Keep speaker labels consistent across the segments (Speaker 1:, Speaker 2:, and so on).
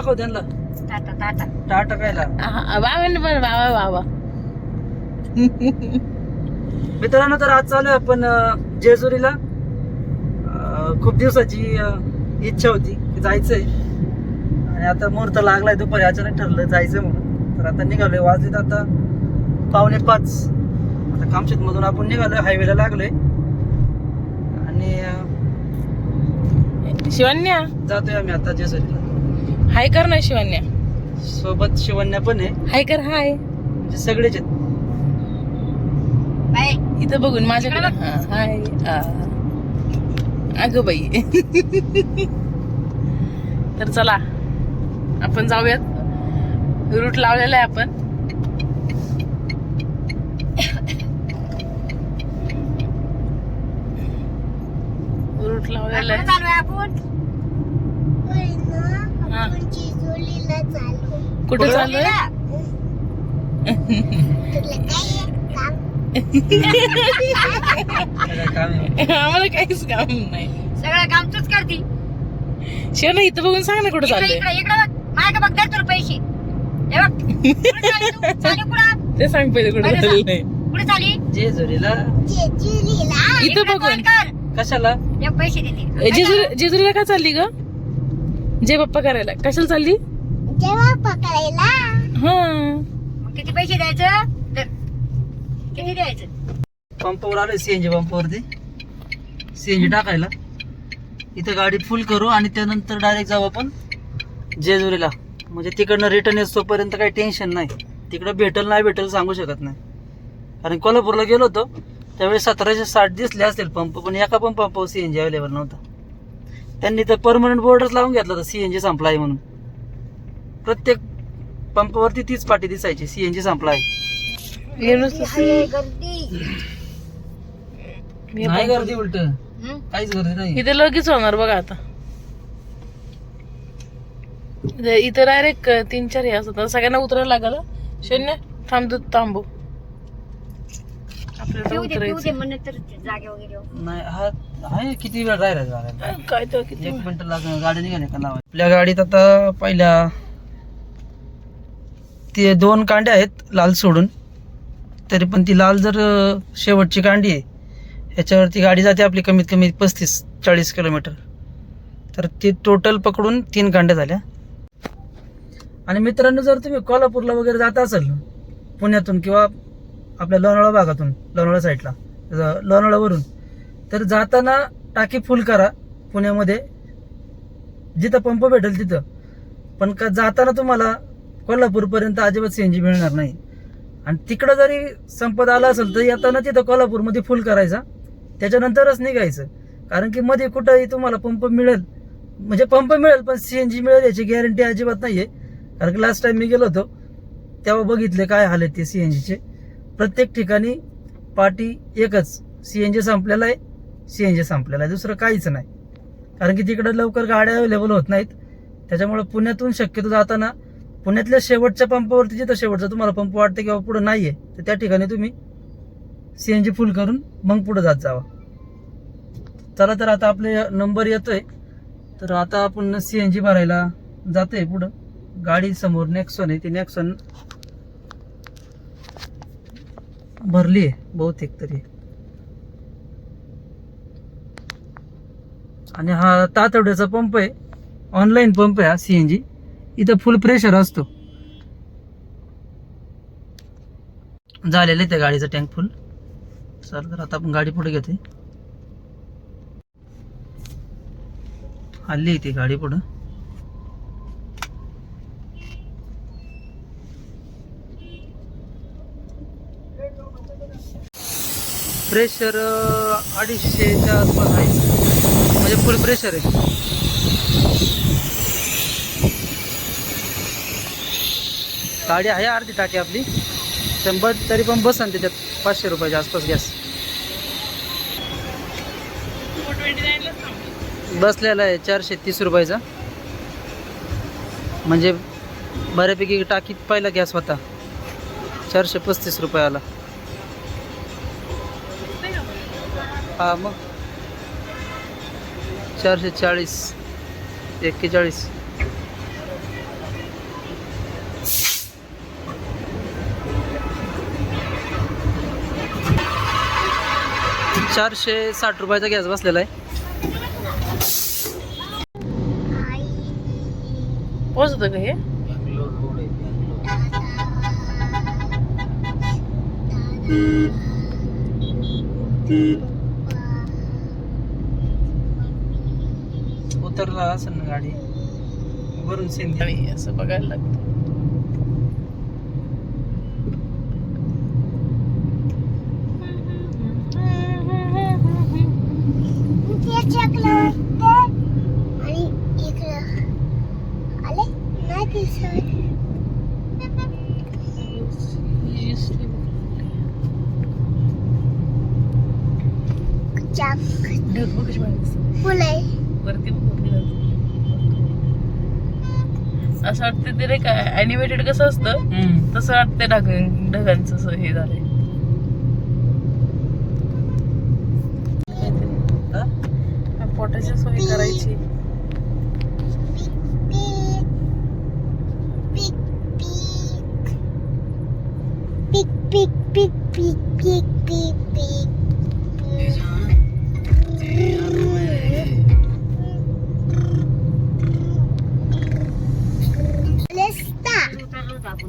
Speaker 1: दाखव त्यांना.
Speaker 2: टाटा टाटा.
Speaker 1: टाटा कायला?
Speaker 3: बाबांनी पण बाबा बाबा
Speaker 1: मित्रांनो तर आज चालू आहे आपण जेजुरीला. खूप दिवसाची इच्छा होती की जायचंय. आणि आता मुहूर्त लागलाय दुपारी अचानक ठरलं जायचं म्हणून. तर आता निघालोय वाजलेत आता पावणे पाच. आता कामशेत मधून आपण निघालोय हायवेला लागलोय. आणि
Speaker 3: शिवन्या
Speaker 1: जातोय आम्ही आता जेजुरीला.
Speaker 3: हाय कर ना शिवन्या
Speaker 1: सोबत शिवण्या पण आहे.
Speaker 3: हाय कर हाय.
Speaker 1: म्हणजे सगळेच आहेत.
Speaker 2: बाय.
Speaker 3: इथं बघून माझ्याकडे हा, हाय आ. अगं बाई. तर चला आपण जाऊयात. रूट लावलेला आहे आपण. रूट लावलेला आहे.
Speaker 2: चालू आहे आपण.
Speaker 3: कुठे
Speaker 1: कुठं?
Speaker 3: चालू? आम्हाला काहीच काम नाही.
Speaker 2: सगळं काम तूच करती.
Speaker 3: शिवना इथं बघून सांग ना कुठं
Speaker 2: इकडे
Speaker 3: चाललंय.
Speaker 2: इकडे इकडे बघ. माझ्या बघ तुला पैसे. हे तू? चालली कुठं?
Speaker 3: ते सांग पहिले कुठं. चाललंय.
Speaker 2: कुठे चालली?
Speaker 1: जेजुरीला
Speaker 3: इथं बघून.
Speaker 1: कशाला?
Speaker 3: जेजुरी जेजुरीला का चालली ग? जय बाप्पा करायला. कशाला चालली? हा.
Speaker 2: मग किती पैसे द्यायचं? दर. किती द्यायचं?
Speaker 1: पंपावर आलोय सीएनजी पंपावरती. सीएनजी टाकायला. इथं गाडी फुल करू आणि त्यानंतर डायरेक्ट जाऊ आपण जेजुरीला. म्हणजे तिकडनं रिटर्न येतो तोपर्यंत काही टेन्शन नाही. तिकडं भेटल नाही भेटल सांगू शकत नाही. कारण कोल्हापूरला गेलो होतो त्यावेळेस सतराशे साठ दिसले असतील पंप पण एका पण पंपावर सीएनजी अवेलेबल नव्हता. त्यांनी तर परमनंट बोर्डच लावून घेतला होता सीएनजी संपला आहे म्हणून. प्रत्येक पंपावरती तीच पाटी दिसायची सीएनजी संपला आहे
Speaker 3: नुसतं
Speaker 2: हाय, गर्दी.
Speaker 3: मी
Speaker 1: नाही गर्दी उलट? काहीच गर्दी नाही.
Speaker 3: इथे लगेच होणार बघा आता. इथे- इथे डायरेक्ट तीन चार हे असतात. सगळ्यांना उतरायला लागल. शून्य थांबतो थांबू. आपल्याला उतरायचं.
Speaker 1: नाही हा आहे किती वेळ राहिला गाड्या
Speaker 3: काय तर किती
Speaker 1: एक मिनिट लागणार गाडी निघाली का लावाय आपल्या गाडीत आता पहिल्या ते दोन कांड्या आहेत लाल सोडून. तरी पण ती लाल जर शेवटची कांडी आहे ह्याच्यावरती गाडी जाते आपली कमीत कमी पस्तीस चाळीस किलोमीटर. तर ती टोटल पकडून तीन कांड्या झाल्या. आणि मित्रांनो जर तुम्ही कोल्हापूरला वगैरे जात असाल पुण्यातून किंवा आपल्या लोणावळा भागातून लोणावळा साईडला लोणावळावरून तर जाताना टाकी फुल करा पुण्यामध्ये. जिथं पंप भेटेल तिथं. पण का जाताना तुम्हाला कोल्हापूरपर्यंत अजिबात सी एन जी मिळणार नाही. आणि तिकडं जरी संपत आला असेल तर येताना तिथं कोल्हापूरमध्ये फुल करायचा. त्याच्यानंतरच निघायचं. कारण की मध्ये कुठंही तुम्हाला पंप मिळेल. म्हणजे पंप मिळेल पण सी एन जी मिळेल याची गॅरंटी अजिबात नाही आहे कारण की लास्ट टाइम मी गेलो होतो तेव्हा बघितले काय हाल आहेत ते सी एन जीचे प्रत्येक ठिकाणी पाटी एकच. सी एन जी संपलेला आहे. सी एन जी संपलेला आहे. दुसरं काहीच नाही. कारण की तिकडं लवकर गाड्या अवेलेबल होत नाहीत. त्याच्यामुळे पुण्यातून शक्यतो जाताना पुण्यातल्या शेवटच्या पंपावरती जिथं शेवटचा तुम्हाला पंप वाटतं किंवा पुढं नाही आहे तर त्या ठिकाणी तुम्ही सी एन जी फुल करून मग पुढं जात जावा. चला तर आता आपले नंबर येतोय. तर आता आपण सी एन जी भरायला जातोय पुढं. गाडी समोर नेक्सॉन आहे. ती नेक्सॉन भरली आहे बहुतेक तरी. आणि हा तातवड्याचा पंप आहे. ऑनलाईन पंप आहे हा सी एन जी इथं फुल प्रेशर असतो. झालेलं आहे त्या गाडीचं टँक फुल चल तर आता आपण गाडी पुढे घेते हल्ली ती गाडी पुढं. प्रेशर अडीचशेच्या आसपास आहे. म्हणजे फुल प्रेशर आहे. गाडी आहे अर्धी टाकी आपली. शंभर तरी पण बसन त्याच्यात पाचशे रुपयाच्या आसपास गॅस बसलेला आहे चारशे तीस रुपयाचा. म्हणजे बऱ्यापैकी टाकीत पहिला गॅस होता. चारशे पस्तीस रुपयाला. हा मग? चारशे चाळीस एक्केचाळीस. चारशे साठ रुपयाचा गॅस बसलेला आहे.
Speaker 3: पोचत का हे? Mm-hmm.
Speaker 1: उतरला असेल ना गाडी वरून सिंधी
Speaker 3: असं बघायला लागतं
Speaker 2: आणि इकडं आले नाही दिसत चाक
Speaker 3: ढग बघ कशी बाहेर दिसतात.
Speaker 2: फुले
Speaker 3: वरती बघ, वरती जातं. असं वाटतं ते नाही का अॅनिमेटेड कसं असतं तसं वाटतं ढग ढगांचं असं हे झालंय हा, पोटाची सोय करायची
Speaker 2: पीक पीक पीक पीक पीक
Speaker 1: आता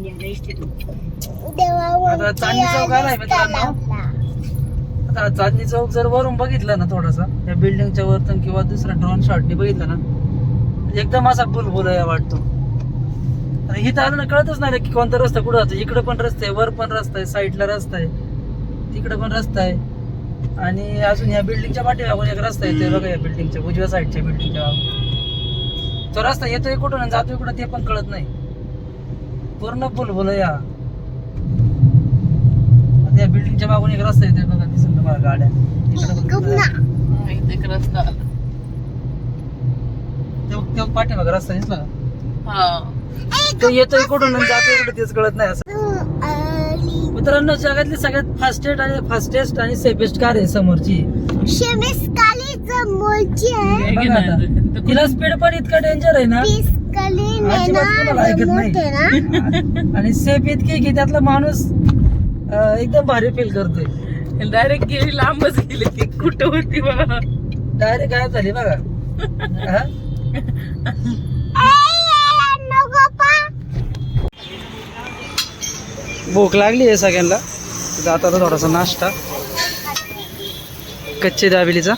Speaker 1: चांदणी चौक आलाय मित्रांनो. आता चांदणी चौक जर वरून बघितलं ना थोडासा त्या बिल्डिंगच्या वरतून किंवा दुसऱ्या ड्रोन शॉटने बघितलं ना एकदम असा बुलबुल वाटतो. आणि इथं आलं ना कळतच नाही की कोणता रस्ता कुठं जातो. इकडे पण रस्ता आहे वर पण रस्ता आहे साईडला रस्ता आहे तिकडे पण रस्ता आहे. आणि अजून या बिल्डिंगच्या पाठीमागून एक रस्ता येतोय बघा या बिल्डिंगच्या उजव्या साईडच्या बिल्डिंगच्या तो रस्ता येतोय कुठून आणि जातोय कुठं ते पण कळत नाही. पूर्ण बुलबुल या आता या बिल्डिंगच्या मागून एक रस्ता येतोय बघा दिसत तुम्हाला गाड्या.
Speaker 3: हा, एक रस्ता. आला.
Speaker 1: तो- तो पाठीमाग रस्ता दिसला? का?
Speaker 3: हा
Speaker 1: तो येतोय कुठून आणि तेच कळत नाही असं. मित्रांनो जगातली सगळ्यात फास्टेस्ट आणि फास्टेस्ट आणि सेफेस्ट कार आहे समोरची.
Speaker 2: शेमेस
Speaker 1: बघा. आता. तिला स्पीड पण इतकं डेंजर आहे ना.
Speaker 2: पीस कली
Speaker 1: नाही. आणि सेफ इतकी की त्यातला माणूस अं, एकदम भारी फील करतोय.
Speaker 3: डायरेक्ट गेली लांबच गेली ती. कुठं होती बघा
Speaker 1: डायरेक्ट गायब झाली बघा. हा? भूक लागली आहे सगळ्यांना. जाता आता थोडासा नाश्ता. कच्चे दाबेलीचा.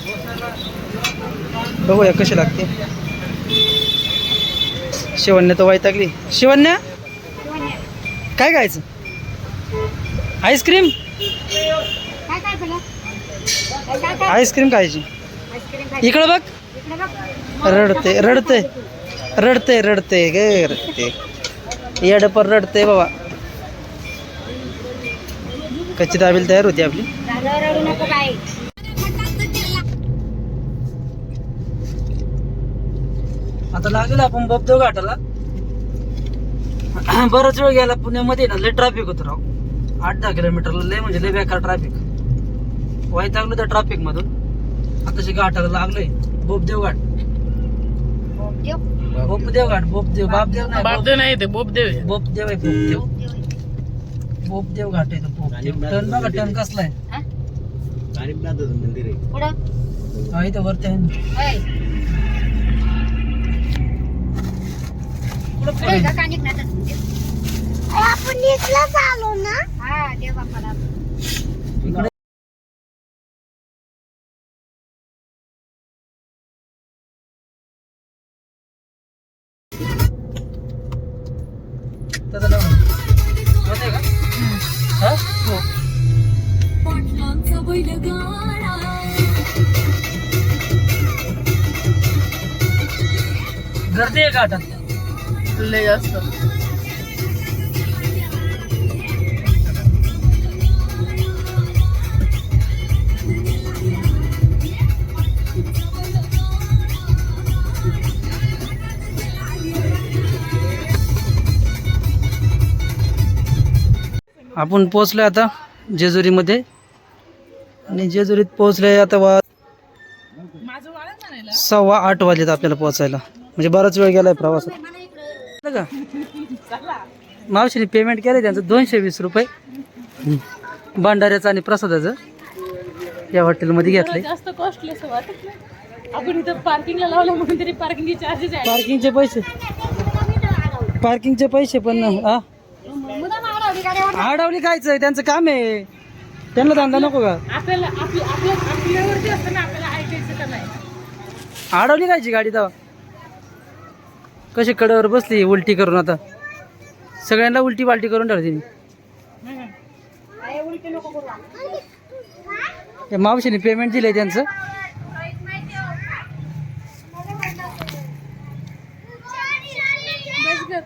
Speaker 1: बघूया कशी लागते. शिवण्या तर वैतागली. शिवण्या? काय खायचं? आईस्क्रीम?
Speaker 2: काय
Speaker 1: आईस्क्रीम खायची.
Speaker 2: आईस्क्रीम
Speaker 1: इकडं बघ. रडते रडते. रडते रडते गे रडते. येड पर रडते बाबा. कच्ची दाबेल तयार होती आपली
Speaker 2: झालं रडू नको काय
Speaker 1: आता लागेल आपण बबदेव घाटाला. बराच वेळ गेला पुण्यामध्ये ना लय ट्रॅफिक होतं राव. आठ दहा किलोमीटरला लय म्हणजे लय बेकार ट्रॅफिक वैतागलो त्या ट्रॅफिक मधून. आताशी घाटाला लागलोय बोपदेव घाट.
Speaker 2: देव
Speaker 1: बोपदेव घाट बोपदेव बापदेव नाही बोप-
Speaker 3: बापदेव नाही ते बोपदेव आहे.
Speaker 1: बोपदेव आहे बोपदेव बोपदेव घाट आहे तो बोपदेव टन बघा टन कसला आहे?
Speaker 4: मंदिर आहे.
Speaker 1: इथं वरती आहे ना.
Speaker 2: होय.
Speaker 1: कुठं
Speaker 2: पुढे
Speaker 1: पुढे?
Speaker 2: का कानिक ना तर. आपण इथलाच आलो ना हा देव
Speaker 1: का? गर्दी आहे का आता
Speaker 3: लय जास्त
Speaker 1: आपण पोहोचलोय आता जेजुरीमध्ये. आणि जेजुरीत पोहोचलोय आता वा सव्वा आठ वाजलेत आपल्याला पोहोचायला. म्हणजे बराच वेळ गेलाय प्रवासात. का? मावशीने पेमेंट केलंय त्यांचं दोनशे वीस रुपये. भंडाऱ्याचं आणि प्रसादाचं. या हॉटेलमध्ये घेतलंय.
Speaker 3: जास्त कॉस्टली आपण इथं पार्किंगला लावलं म्हणून तरी पार्किंगचे चार्जेस आहे
Speaker 1: पार्किंगचे पैसे. पार्किंगचे पैसे पण
Speaker 2: आडवली
Speaker 1: खायचं त्यांचं काम आहे. त्यांना धंदा नको का?
Speaker 3: आपल्याला आपल्या आपल्या आपल्यावरती असतं ना आपल्याला ऐकायचं का नाही.
Speaker 1: आडवली खायची गाडी तेव्हा? कशी कडेवर बसली उलटी करून आता? सगळ्यांना उलटी पालटी करून ठेवली तिने. मावशीने पेमेंट दिलंय त्यांचं
Speaker 3: बस कर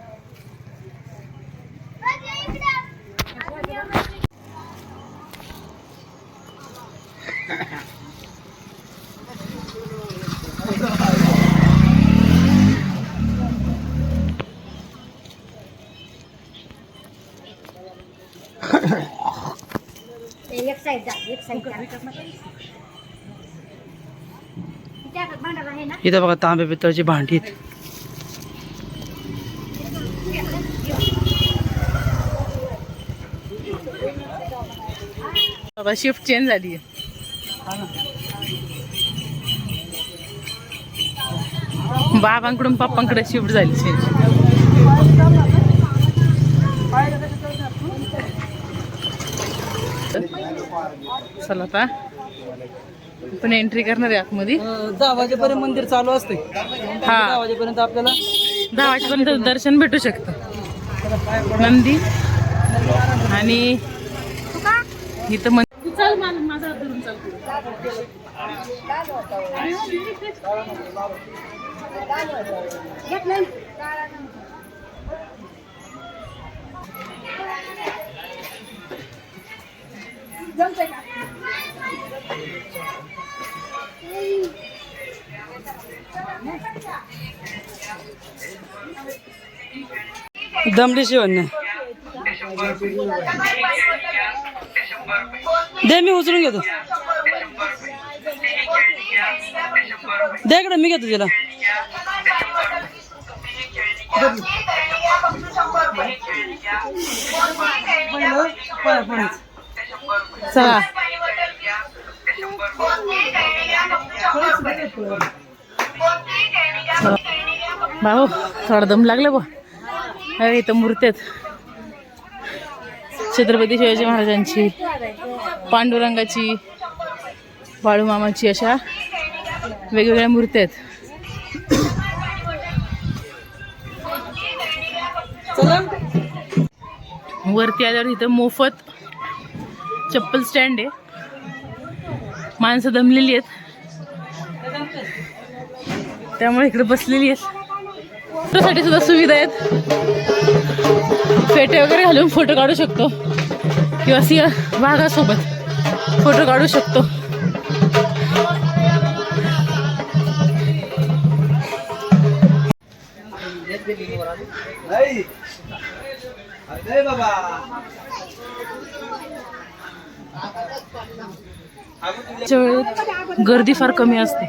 Speaker 2: एक साईड जा एक साईड जा तिच्या हातात भांडार आहे ना
Speaker 1: इथं बघा तांबे पितळची भांडी
Speaker 3: बाबा शिफ्ट चेंज झाली बाबांकडून पप्पांकडे शिफ्ट झाली चेंज चला आता. पण एंट्री करणार आहे आतमध्ये.
Speaker 1: दहा वाजेपर्यंत मंदिर चालू असते.
Speaker 3: हा.
Speaker 1: दहा वाजेपर्यंत आपल्याला
Speaker 3: दहा वाजेपर्यंत दर्शन भेटू शकतं. नंदी आणि इथं मन चल माझा धरून चाल.
Speaker 2: घेतलं जमतंय का?
Speaker 1: दमडी शिवण दे मी उचलून घेतो. दे इकडे मी घेतो तिला.
Speaker 3: चला. भाऊ थोडा दम लागला बा अरे इथं मूर्ती आहेत. छत्रपती शिवाजी महाराजांची पांडुरंगाची बाळूमामाची अशा वेगवेगळ्या मूर्ती आहेत. वरती आल्यावर इथं मोफत चप्पल स्टँड आहे. माणसं दमलेली आहेत. त्यामुळे इकडे बसलेली आहेत. फोटोसाठी सुद्धा सुविधा आहेत. फेटे वगैरे घालून फोटो काढू शकतो. किंवा सिंह वाघासोबत फोटो काढू शकतो. बाबा. वेळेत गर्दी फार कमी असते.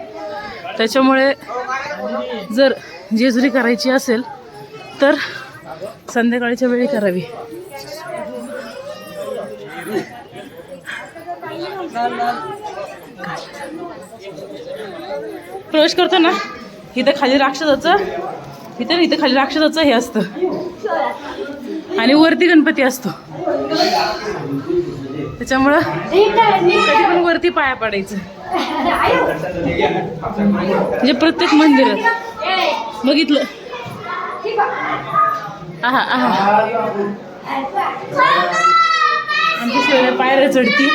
Speaker 3: त्याच्यामुळे जर जेजुरी करायची असेल तर संध्याकाळच्या वेळी करावी. प्रवेश करतो ना? इथं खाली राक्षसाचं इथं इथं खाली राक्षसाचं हे असतं. आणि वरती गणपती असतो. त्याच्यामुळं कधी पण वरती पाया पडायचं. म्हणजे प्रत्येक मंदिरात. बघितलं. आहा आहा. आमची शिवाय पायऱ्या चढती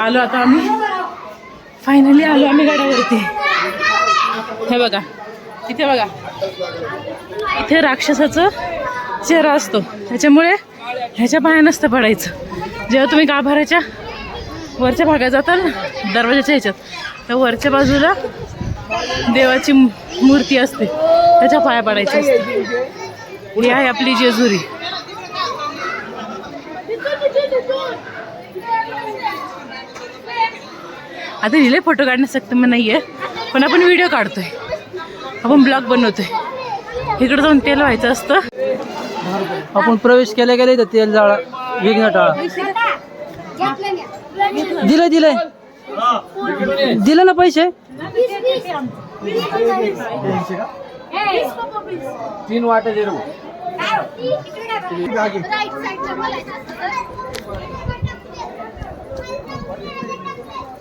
Speaker 3: आलो आता आम्ही. फायनली आलो आम्ही गाड्यावरती हे बघा. इथे बघा. इथे राक्षसाचं चेहरा असतो. त्याच्यामुळे ह्याच्या पाया नसतं पडायचं. जेव्हा तुम्ही गाभाऱ्याच्या वरच्या भागात जाताल ना दरवाजाच्या ह्याच्यात तर वरच्या बाजूला देवाची मूर्ती असते. त्याच्या पाया पडायची असते ही आहे आपली जेजुरी. आता लिहिले फोटो काढण्यास सक्त नाही आहे पण आपण व्हिडिओ काढतोय. आपण ब्लॉग बनवतोय. इकडे जाऊन तेल व्हायचं असतं.
Speaker 1: आपण प्रवेश केल्या गेले तर तेल जाळा विघ्न टाळा. दिलंय दिलंय. दिलं ना पैसे?
Speaker 4: तीन वाटे दे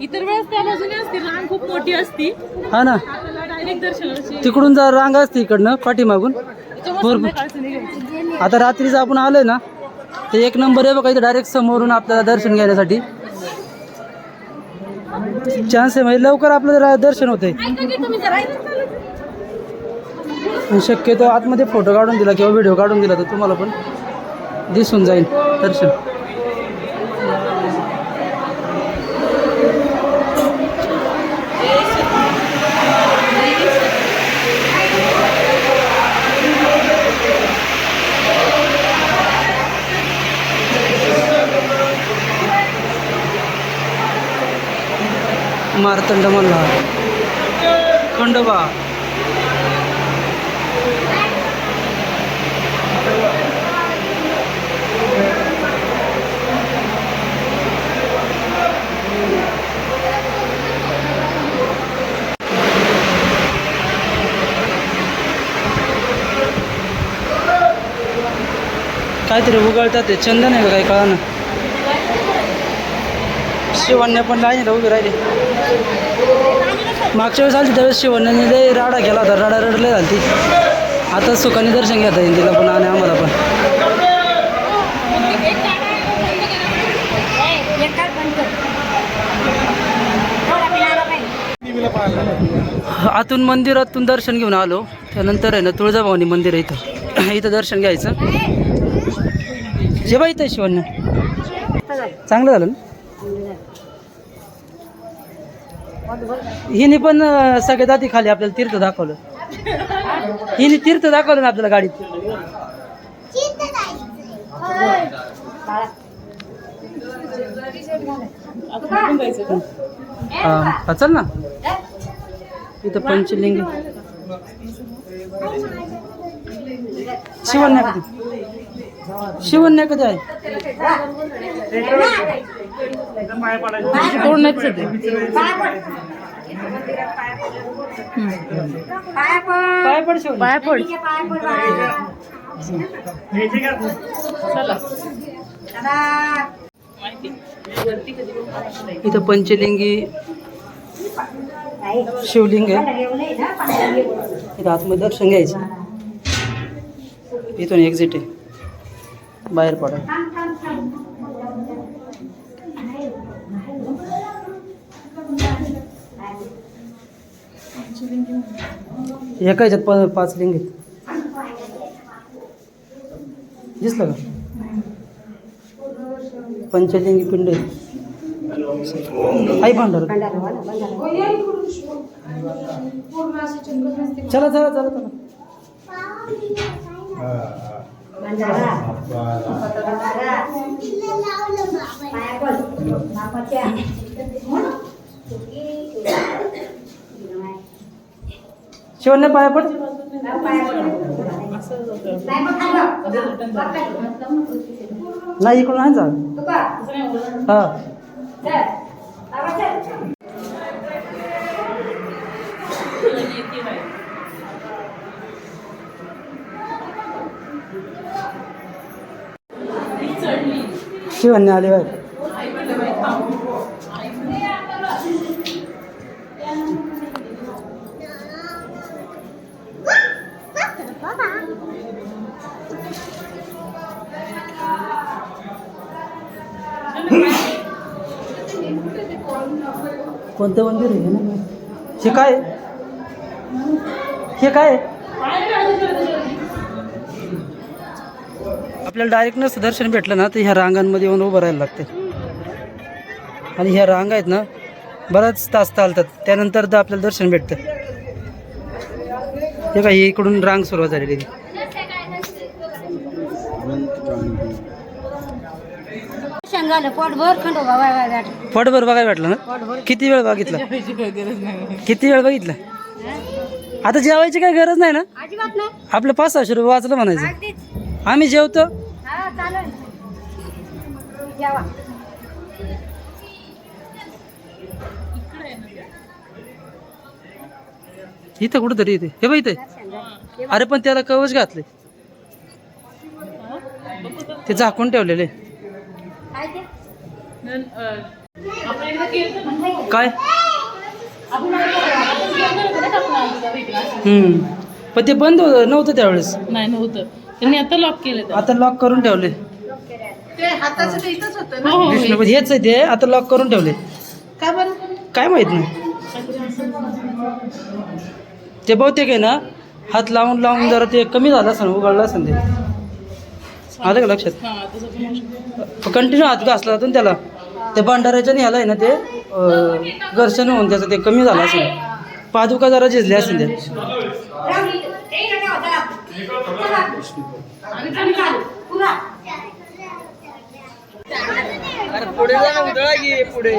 Speaker 3: इतर वेळेस त्या बाजूने असते रांग खूप मोठी असती
Speaker 1: हा ना.
Speaker 3: डायरेक्ट दर्शनाची
Speaker 1: तिकडून जर रांग असते इकडनं पाठीमागून. भरपूर. आता रात्रीचं आपण आलोय ना ते एक नंबर आहे बघा इथे डायरेक्ट समोरून आपल्याला दर्शन घेण्यासाठी. चान्स आहे म्हणजे लवकर आपलं दर्शन आणि शक्यतो आतमध्ये फोटो काढून दिला किंवा व्हिडिओ काढून दिला तर तुम्हाला पण दिसून जाईल दर्शन. मारतंड मल्हार खंडोबा काहीतरी उगळतात ते चंदन आहे का काही कळा ना शिवण्या पण लाईनीला उभी राहिली मागच्या वेळेस आली त्यावेळेस शिवण्याने ते राडा केला होता राडा रडले झाली ती आता सुखाने दर्शन घेता येईल तिला पण आणि आम्हाला पण. आतून मंदिरातून दर्शन घेऊन आलो. त्यानंतर आहे ना तुळजाभवानी मंदिर आहे इथं. इथं दर्शन घ्यायचं. जेव्हा इथं आहे चांगलं झालं ना? हिने पण सगळे दाती खाली आपल्याला तीर्थ दाखवलं. हिने तीर्थ दाखवलं ना आपल्याला गाडीत. हा चल ना. इथं पंचलिंग. शिवन्या कधी शिवन्या कधी आहे.
Speaker 3: तोडण्याचं ते
Speaker 2: पाया पड.
Speaker 1: पड. इथं पंचलिंगी. शिवलिंग आहे. इथं आतमध्ये दर्शन घ्यायचं इथून एक्झिट आहे बाहेर पडा
Speaker 2: थांब, थांब, थांब.
Speaker 1: एका ह्याच्यात प पाच लिंग आहेत दिसलं का? पंचलिंगी पिंड. आई भांडार. चला चला चला चला.
Speaker 2: पाया पड. बापाच्या.
Speaker 1: शिवण्या पाया पड.
Speaker 2: नाही
Speaker 1: इकडून आहे जा हा. शिवण्या आले बाहेर. कोणतं मंदिर आहे हे ना? हे काय? हे काय? आपल्याला डायरेक्ट नसतं दर्शन भेटलं ना तर ह्या रांगांमध्ये येऊन उभं राहायला लागते आणि ह्या रांगा आहेत ना बराच तास चालतात. त्यानंतर तर आपल्याला दर्शन भेटतं. हे काय इकडून रांग सुरुवात झालेली
Speaker 2: झालं पोटभर खंडोबा गाठ
Speaker 1: पोटभर बघायला भेटलं ना? किती वेळ बघितला? किती वेळ बघितला? आता जेवायची काही गरज नाही ना?
Speaker 2: अजिबात नाही.
Speaker 1: आपलं पाच सहाशे रुपये वाचलं म्हणायचं.
Speaker 2: अगदीच.
Speaker 1: आम्ही जेवतो.
Speaker 2: हा चालेल. जेवा.
Speaker 1: इथं कुठंतरी इथे. हे बघ इथे. अरे पण त्याला कवच घातले ते झाकून ठेवलेले.
Speaker 2: काय?
Speaker 1: हम्म. पण ते बंद होतं- नव्हतं त्यावेळेस.
Speaker 3: नाही नव्हतं. त्यांनी आता लॉक केलं ते.
Speaker 1: आता लॉक करून ठेवले.
Speaker 3: हो हो.
Speaker 1: विष्णू हेच आहे ते आता लॉक करून ठेवले.
Speaker 3: का बरं?
Speaker 1: काय माहीत नाही. ते बहुतेक आहे ना हात लावून लावून जरा ते कमी झालं असं उघडलं असं ते. आलं का लक्षात
Speaker 3: हा.
Speaker 1: कंटिन्यू हात घासला ना त्याला ते भंडाऱ्याच्या ह्याला आहे ना ते घर्षण होऊन त्याचं ते कमी झालं असेल पादुका जरा झिजल्या असेल ते पुढे पुढे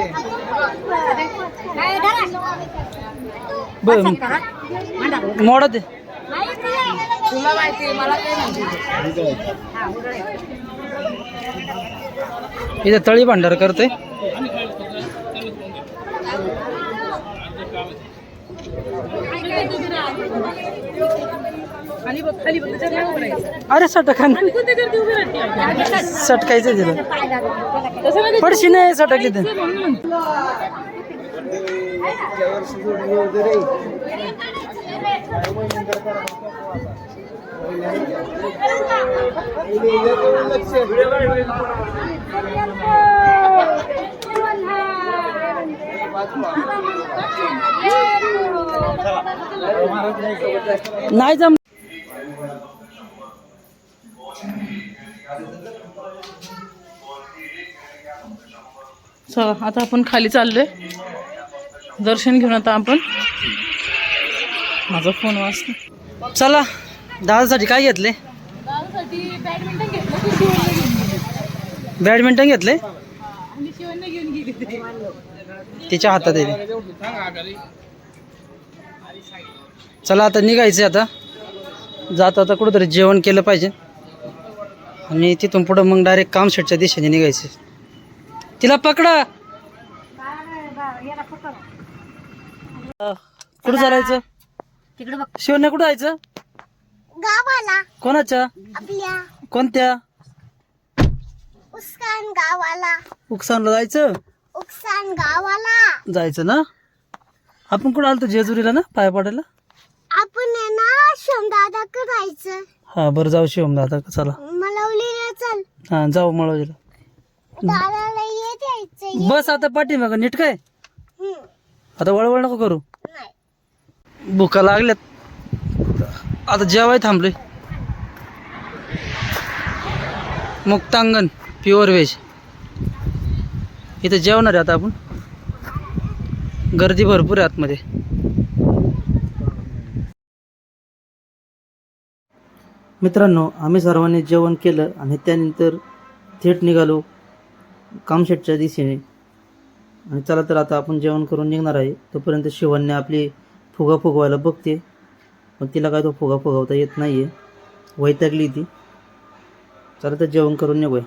Speaker 2: काय धरा.
Speaker 1: बर.
Speaker 2: मोडा
Speaker 1: ते
Speaker 2: तुला माहिती मला काय माहिती हा.
Speaker 1: इथे तळी भांडार करते. अरे सटकान सटकायचं तिला पडशी नाही सटकली ते. नाही जम
Speaker 3: चला आता आपण खाली चाललोय. दर्शन घेऊन आता आपण. माझा फोन वाजतो
Speaker 1: चला दादासाठी काय घेतले?
Speaker 3: बॅडमिंटन घेतलं.
Speaker 1: तिच्या हातात आहे चला आता निघायचं आता. जात आता कुठंतरी जेवण केलं पाहिजे. आणि तिथून पुढं मग डायरेक्ट काम शेटच्या दिशेने निघायचं तिला पकड. कुठं चालायचं?
Speaker 2: तिकडे बघ.
Speaker 1: शिवण्या कुठं जायचं?
Speaker 2: गावाला.
Speaker 1: कोणाच्या?
Speaker 2: आपल्या
Speaker 1: कोणत्या?
Speaker 2: उस्कान गावाला.
Speaker 1: उकसानला जायचं?
Speaker 2: उस्कान गावाला.
Speaker 1: जायचं ना? आपण कुठं आलतो जेजुरीला ना पाया पडायला
Speaker 2: आपण आहे ना शमदादा करायचं
Speaker 1: हा बरं जाऊ शिवम दादा चला
Speaker 2: मलवलीला चल.
Speaker 1: हा जाऊ मळवजीला
Speaker 2: दादाला येत यायचं
Speaker 1: बस आता पाठी मग नीट काय?
Speaker 2: हम्म.
Speaker 1: आता वळवळ नको करू.
Speaker 2: नाही.
Speaker 1: भुका लागल्यात. आता जेवाय थांबले मुक्तांगण प्युअर व्हेज इथं जेवणार आहे आता आपण. गर्दी भरपूर आहे आतमध्ये. मित्रांनो आम्ही सर्वांनी जेवण केलं आणि त्यानंतर थेट निघालो कामशेटच्या दिशेने. आणि चला तर आता आपण जेवण करून निघणार आहे. तोपर्यंत शिवांनी आपली फुगा फुगवायला बघते. पण तिला काय तो फुगा फुगवता येत नाही आहे वैतागली ती. चला तर जेवण करून निघूया.